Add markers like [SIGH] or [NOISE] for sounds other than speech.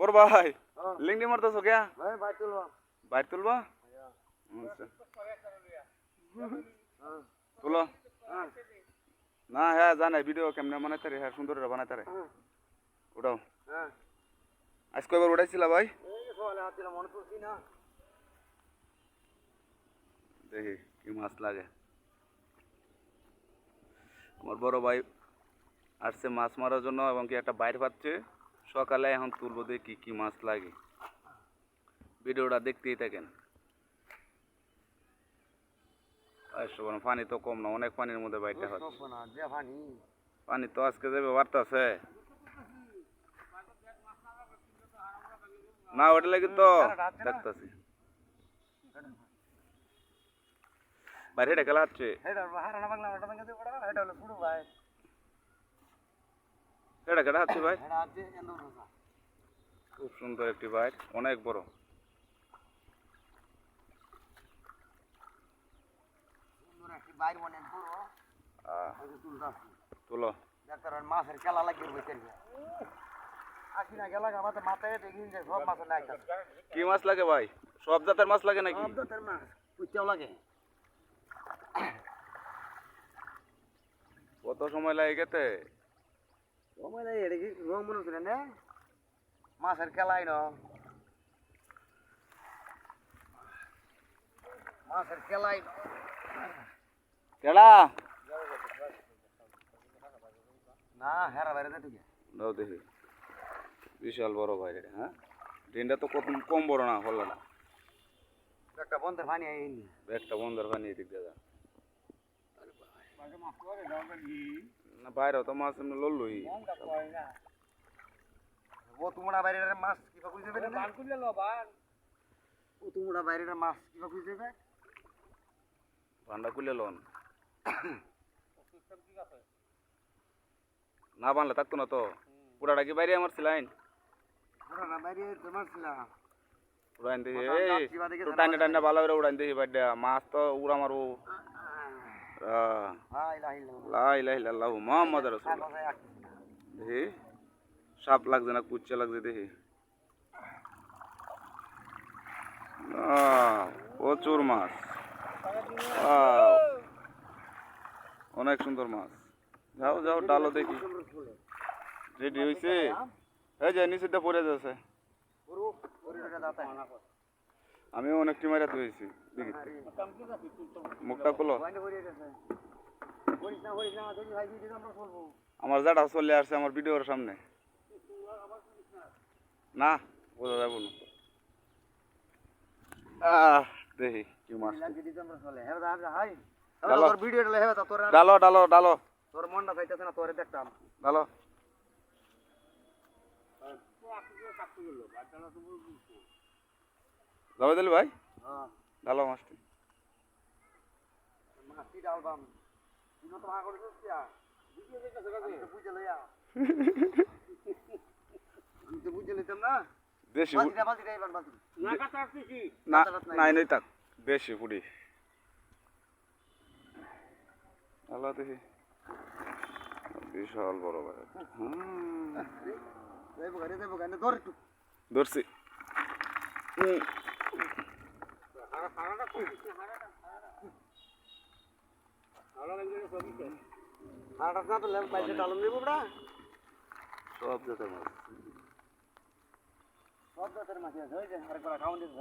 বড় ভাই হ্যাঁ। লিঙ্গি মারতেছো কে? ভাই তুলবা। বাইর তুলবা? আচ্ছা। তুলো। হ্যাঁ। না হ্যাঁ জানে ভিডিও কেমনে বানাইতে রে হ্যাঁ সুন্দর বানাইতে রে। হ্যাঁ। উঠাও। হ্যাঁ। আজ কয়বার উঠাইছিলা ভাই? মনে দেখি কি মাছ লাগে। আমার বড় ভাই আসছে মাছ মারার জন্য এবং কি একটা বাইর পাচ্ছে। সকালে এখন তুলবো দেখি কি কি মাছ লাগে। ভিডিওটা দেখতেই থাকেন। পানি তো কম না অনেক পানির মধ্যে বাইরটা হচ্ছে। সব না যে পানি। তো আজকে যাবে বাড়তেছে। না ওটা লাগে তো দেখতেছি। বাইরে খেলা হচ্ছে। এটা ভাই ভাই? এটা আছে? ভাষা খুব সুন্দর একটি বাইক অনেক বড়। তুলো। মাছের খেলা লাগিয়ে কি মাছ লাগে ভাই? সব জাতের মাছ লাগে নাকি? সব জাতের মাছ লাগে। কত সময় লাগে গেতে সময় লাগে এটা কি রং মনে হচ্ছে না মাছের খেলাই ন মাছের খেলাই কেডা না হেরা বাইরে তুই দাও দেখি। বিশাল বড় এটা হ্যাঁ? ট্রেনটা তো কত কম বড় না হলো না। একটা বন্ধের পানি আইনি একটা বন্ধর পানি এদিক দিয়ে যা। না বাইরেও তো মাছ এমনি লড়লই। ও তোমরা বাইরে মাছ কিবা কইছে বেটা বান কইলে লো বান। ও তোমরা বাইরে মাছ কিবা কইছে বে ভান্ডা খুলে লন না। বানলে থাকতো না তো। পুরাটা কি বাইরে আমার ছিলাইন? তোমরা না বাইরে তোমার ছিলা উড়াইন টাইনে টাইনে ভালো করে উড়াইন দেখি বাইরে মাছ তো উড়া মারবো হাই লা হিলা লা ইলাহা ইল্লাল্লাহু মুহাম্মাদুর রাসূলুল্লাহ। কথা আসছে না দেখি সাপ লাগছে না কুচ্চা লাগছে দেখি প্রচুর মাছ। অনেক সুন্দর মাছ। যাও যাও ডালো দেখি। রেডি হয়েছে এই যে নিচে পড়ে যাচ্ছে। আমিও অনেকটি মারা হয়েছি মুখটা খুলো। আমরা জাটা চলে আসছে আমার ভিডিওর সামনে। না, বোঝা যাব না। দেখি কি ডালো। ডালো ডালো ডালো। তোর না তোরে দেখতাম ডালো যাবে দিলি ভাই? হ্যাঁ। ডালো মাছটি [LAUGHS] দেশি নাই। নাই থাক। দেশি পুরি ডালো দেখি। বিশাল বড় ভাই। ধরছি। সব জাতের মাছ সব জাতের মাছ যে আরেকবার খাওয়ান দিতে